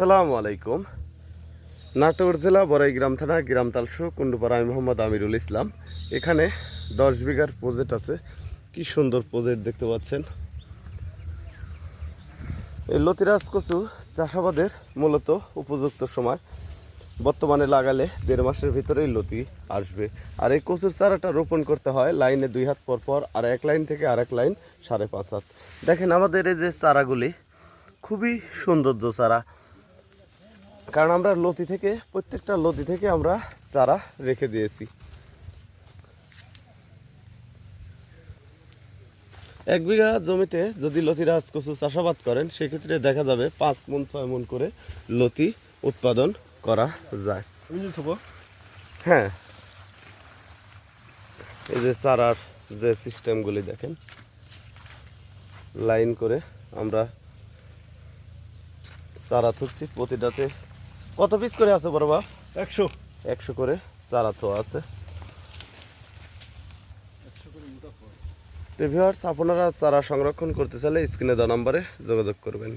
আসসালামু আলাইকুম। নাটোর জেলা বড়াইগ্রাম থানা গ্রামতালসু কুন্ডুপাড়া আমি মোহাম্মদ আমিরুল ইসলাম। এখানে দশ বিঘার প্রজেক্ট আছে। কি সুন্দর প্রজেক্ট দেখতে পাচ্ছেন। এই লতিরাজ কচু চাষাবাদের মূলত উপযুক্ত সময়। বর্তমানে লাগালে দেড় মাসের ভিতরেই লতি আসবে। আর এই কচুর চারাটা রোপণ করতে হয় লাইনে দুই হাত পর পর, আর এক লাইন থেকে আরেক লাইন সাড়ে পাঁচ হাত। দেখেন আমাদের এই যে চারাগুলি, খুবই সৌন্দর্য চারা। কারণ আমরা লতি থেকে প্রত্যেকটা লতি থেকে আমরা চারা রেখে দিয়েছি। এক বিঘা জমিতে যদি লতিরাজ কচু চাষাবাদ করেন সেক্ষেত্রে দেখা যাবে পাঁচ মন ছয় মন করে লতি উৎপাদন করা যায়। হ্যাঁ। এই যে চারার যে সিস্টেমগুলি দেখেন লাইন করে আমরা চারা থুচ্ছি প্রতিটাতে কত পিস করে আছে বড় বাপ? একশো। একশো করে চারা তো আছে। তো আপনারা চারা সংরক্ষণ করতে চাইলে স্ক্রিনে দেওয়া নাম্বারে যোগাযোগ করবেন।